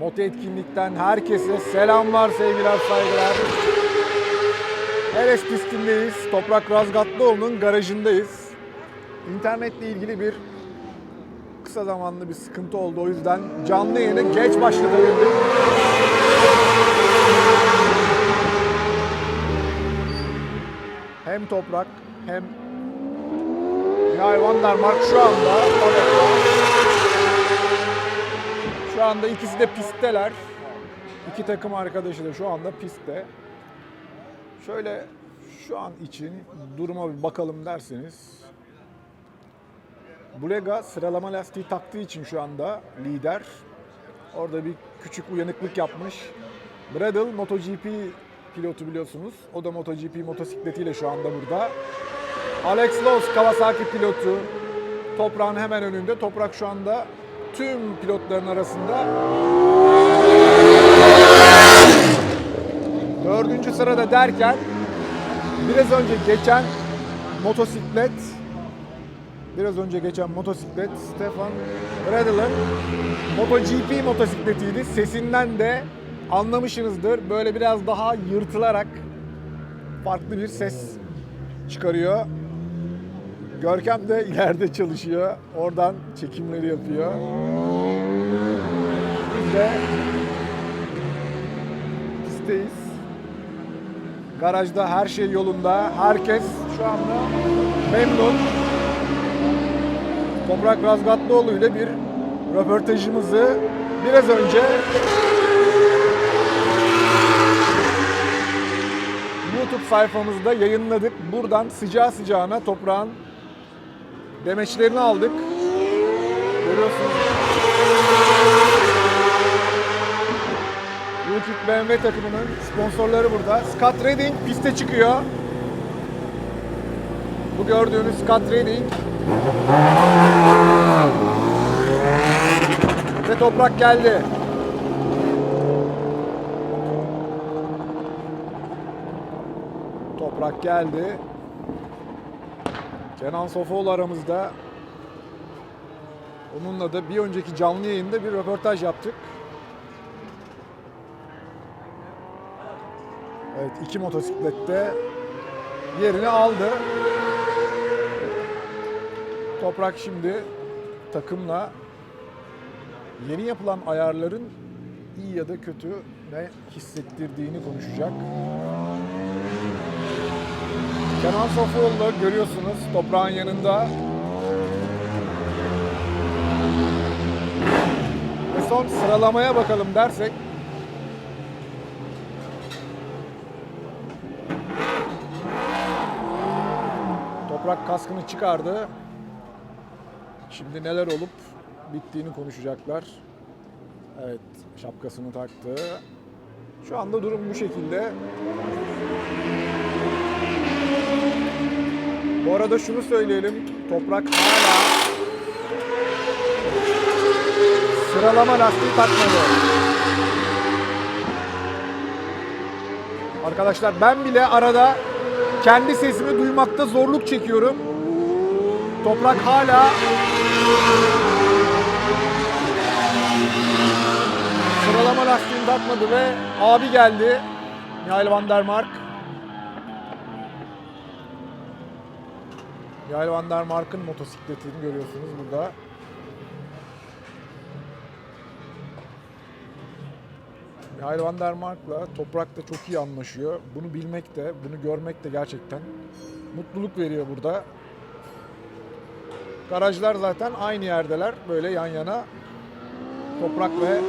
Moto etkinlikten herkese selamlar, sevgiler, saygılar. Eres pistindeyiz. Toprak Razgatlıoğlu'nun garajındayız. İnternetle ilgili bir kısa zamanlı bir sıkıntı oldu. O yüzden canlı yayını geç başlatabildik. Hem Toprak hem Mihail Van der Mark şu anda şu anda ikisi de pistteler. İki takım arkadaşı da şu anda pistte. Şöyle şu an için duruma bir bakalım derseniz. Bulega sıralama lastiği taktığı için şu anda lider. Orada bir küçük uyanıklık yapmış. Bradle MotoGP pilotu biliyorsunuz. O da MotoGP motosikletiyle şu anda burada. Alex Loss Kawasaki pilotu. Toprağın hemen önünde. Toprak şu anda tüm pilotların arasında dördüncü sırada derken biraz önce geçen motosiklet biraz önce geçen motosiklet Stefan Bradl'ın MotoGP motosikletiydi. Sesinden de anlamışsınızdır. Böyle biraz daha yırtılarak farklı bir ses çıkarıyor. Görkem de ileride çalışıyor. Oradan çekimleri yapıyor. Biz de pistteyiz. Garajda her şey yolunda. Herkes şu anda memnun. Toprak Razgatlıoğlu ile bir röportajımızı biraz önce YouTube sayfamızda yayınladık. Buradan sıcağı sıcağına toprağın demeçlerini aldık. Görüyorsunuz. Rookie BMW takımının sponsorları burada. Scott Redding piste çıkıyor. Bu gördüğünüz Scott Redding. Ve toprak geldi. Toprak geldi. Kenan Sofoğlu aramızda. Onunla da bir önceki canlı yayında bir röportaj yaptık. Evet iki motosiklette yerini aldı. Toprak şimdi takımla yeni yapılan ayarların iyi ya da kötü ne hissettirdiğini konuşacak. Kenan Sofuoğlu görüyorsunuz toprağın yanında. Ve son sıralamaya bakalım dersek. Toprak kaskını çıkardı. Şimdi neler olup bittiğini konuşacaklar. Evet, şapkasını taktı. Şu anda durum bu şekilde. Bu arada şunu söyleyelim. Toprak hala sıralama lastiği takmadı. Arkadaşlar ben bile arada kendi sesimi duymakta zorluk çekiyorum. Toprak hala sıralama lastiğini takmadı ve abi geldi. Mihail van der Mark. Mihail van der Mark'ın motosikletini görüyorsunuz burada. Mihail van der Mark'la Toprak da çok iyi anlaşıyor. Bunu bilmek de, bunu görmek de gerçekten mutluluk veriyor burada. Garajlar zaten aynı yerdeler. Böyle yan yana. Toprak ve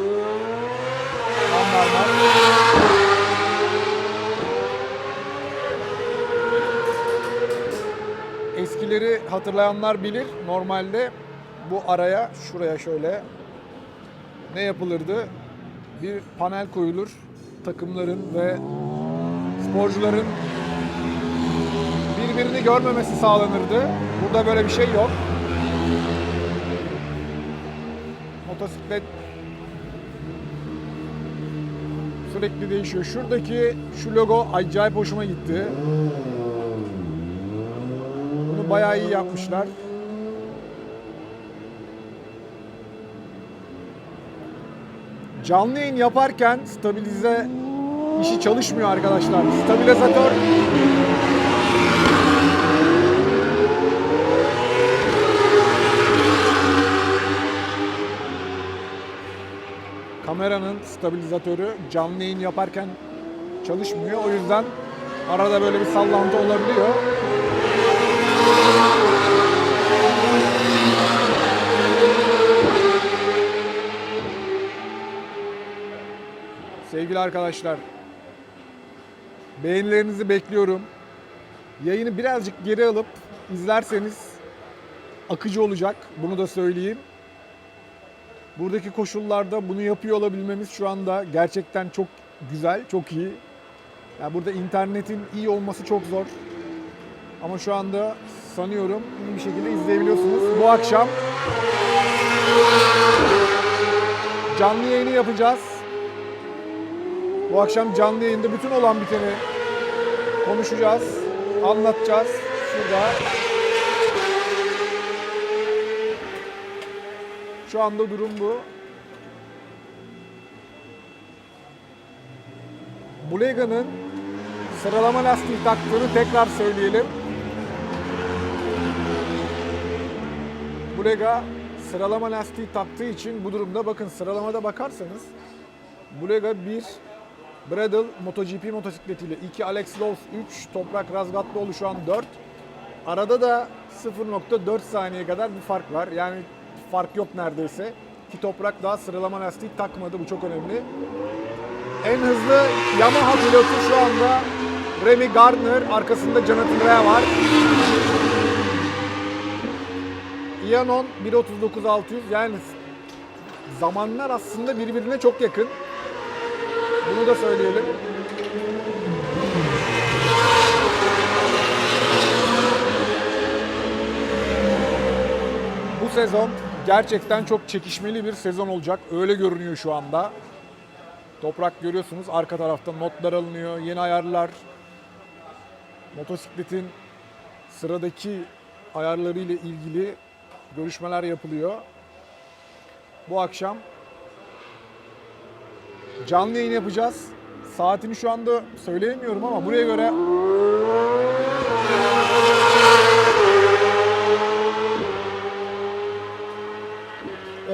Van der Mark. Eskileri hatırlayanlar bilir. Normalde bu araya, şuraya şöyle ne yapılırdı? Bir panel koyulur. Takımların ve sporcuların birbirini görmemesi sağlanırdı. Burada böyle bir şey yok. Motosiklet sürekli değişiyor. Şuradaki şu logo acayip hoşuma gitti. Bayağı iyi yapmışlar. Canlı yayın yaparken stabilize işi çalışmıyor arkadaşlar. Stabilizatör kameranın stabilizatörü canlı yayın yaparken çalışmıyor. O yüzden arada böyle bir sallantı olabiliyor. Sevgili arkadaşlar, beğenilerinizi bekliyorum. Yayını birazcık geri alıp izlerseniz akıcı olacak. Bunu da söyleyeyim. Buradaki koşullarda bunu yapıyor olabilmemiz şu anda gerçekten çok güzel, çok iyi. Yani burada internetin iyi olması çok zor. Ama şu anda sanıyorum iyi bir şekilde izleyebiliyorsunuz. Bu akşam canlı yayını yapacağız. Bu akşam canlı yayında bütün olan biteni konuşacağız, anlatacağız. Şurada Şu anda durum bu. Bulega'nın sıralama lastiği taktığını tekrar söyleyelim. Bulega sıralama lastiği taktığı için bu durumda bakın sıralamada bakarsanız Bulega 1 Bradle MotoGP motosikletiyle 2 Alex Lowe's 3 Toprak Razgatlıoğlu şu an 4 Arada da 0.4 saniye kadar bir fark var. Yani fark yok neredeyse. Ki Toprak daha sıralama lastiği takmadı. Bu çok önemli. En hızlı Yamaha pilotu şu anda Remy Gardner. Arkasında Jonathan Rea var. Ianon 1.39.600 yani zamanlar aslında birbirine çok yakın. Bunu da söyleyelim. Bu sezon gerçekten çok çekişmeli bir sezon olacak. Öyle görünüyor şu anda. Toprak görüyorsunuz arka tarafta notlar alınıyor, yeni ayarlar. Motosikletin sıradaki ayarları ile ilgili görüşmeler yapılıyor. Bu akşam canlı yayın yapacağız. Saatini şu anda söyleyemiyorum ama buraya göre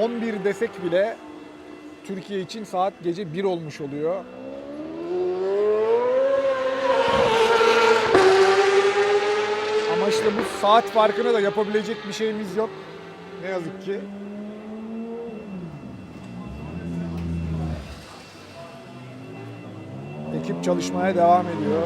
...11 desek bile Türkiye için saat gece 1 olmuş oluyor. Ama işte bu saat farkına da yapabilecek bir şeyimiz yok. Ne yazık ki. Ekip çalışmaya devam ediyor.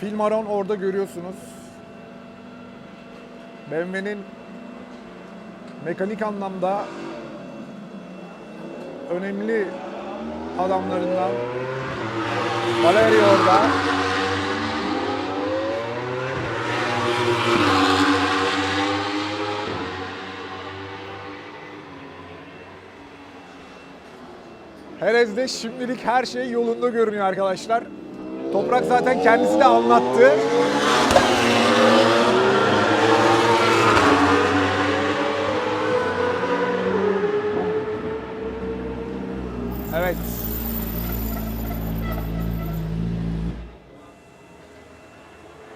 Filmaron orada görüyorsunuz. BMW'nin mekanik anlamda önemli adamlarından Valeri orada. Herez'de şimdilik her şey yolunda görünüyor arkadaşlar. Toprak zaten kendisi de anlattı.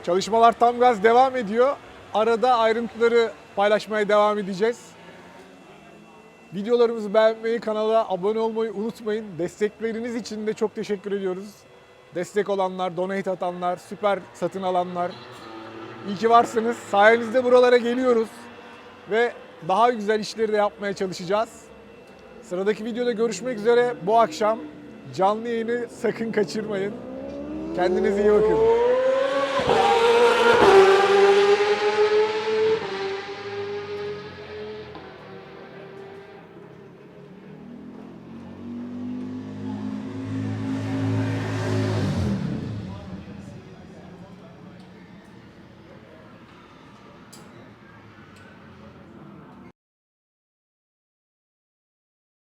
Çalışmalar tam gaz devam ediyor. Arada ayrıntıları paylaşmaya devam edeceğiz. Videolarımızı beğenmeyi, kanala abone olmayı unutmayın. Destekleriniz için de çok teşekkür ediyoruz. Destek olanlar, donate atanlar, süper satın alanlar. İyi ki varsınız. Sayenizde buralara geliyoruz. Ve daha güzel işleri de yapmaya çalışacağız. Sıradaki videoda görüşmek üzere. Bu akşam canlı yayını sakın kaçırmayın. Kendinize iyi bakın.